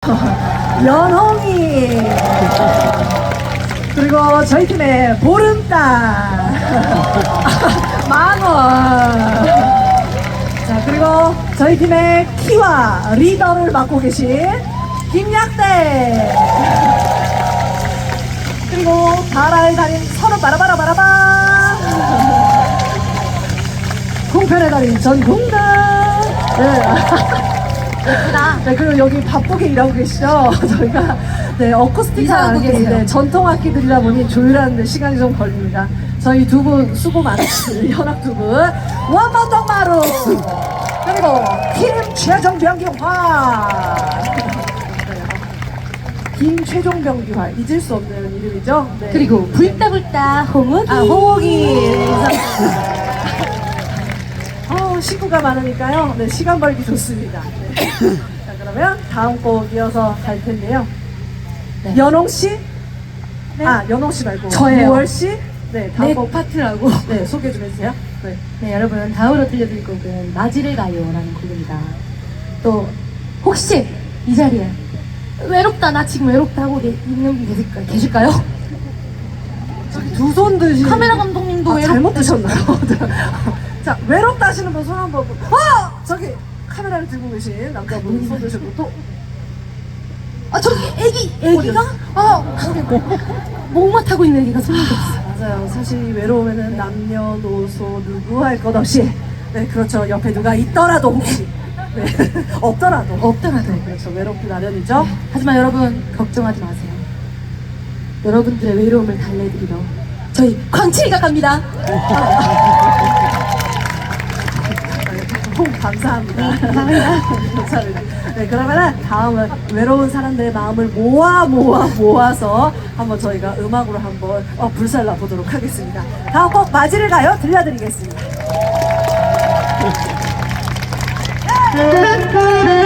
연홍이. 그리고 저희 팀의 보름달. 만원. 자 그리고 저희 팀의 키와 리더를 맡고 계신 김약대. 그리고 바라에 달인 서로 바라바라 바라바. 공편에 달인 전공단. 네. 예쁘다. 네, 그리고 여기 바쁘게 일하고 계시죠? 저희가 네, 어쿠스틱 이사하고 악기, 계세요. 네, 전통 악기들이다 보니 조율하는데 시간이 좀 걸립니다. 저희 두 분 수고 많으시는 현악 두 분, 원번덕 마루 그리고 팀 최종 병기화 김 최종 병기화 잊을 수 없는 이름이죠? 네. 그리고 불따불따 홍욱이. 아, 인사드립니다. 어, 식구가 많으니까요. 네, 시간 벌기 좋습니다. 네. 자, 그러면 다음 곡 이어서 갈 텐데요. 네. 연홍 씨? 네. 아, 연홍 씨 말고. 저예요. 6월 씨? 네, 다음 내곡 파트라고. 네, 소개 좀 해주세요. 네. 네, 여러분 다음으로 들려드릴 곡은 맞이를 가요라는 곡입니다. 또 혹시 이 자리에 외롭다 나 지금 외롭다 하고 계- 있는 분 계실까요? 계실까요? 저기 두손 드시 카메라 감독님도 아, 외롭다. 잘못 드셨나요? 자, 외롭다 하시는 분 손 한번 보고. 어! 저기 카메라를 들고 계신 남자분 손 드시고 또. 아 저기 애기 애기가 아 목마 타고 있는 애기가 손이 없어. 맞아요. 사실 외로움에는 남녀노소 누구 할 것 없이 네 그렇죠. 옆에 누가 있더라도 혹시 네 없더라도 없더라도. 네 그렇죠. 외롭기 나련이죠. 하지만 여러분 걱정하지 마세요. 여러분들의 외로움을 달래드리러 저희 광칠이가 갑니다. 통 감사합니다. 감사합니다. 네 그러면은 다음은 외로운 사람들의 마음을 모아 모아 모아서 한번 저희가 음악으로 한번 어, 불살라 보도록 하겠습니다. 다음 곡 맞이를 가요 들려드리겠습니다. 네.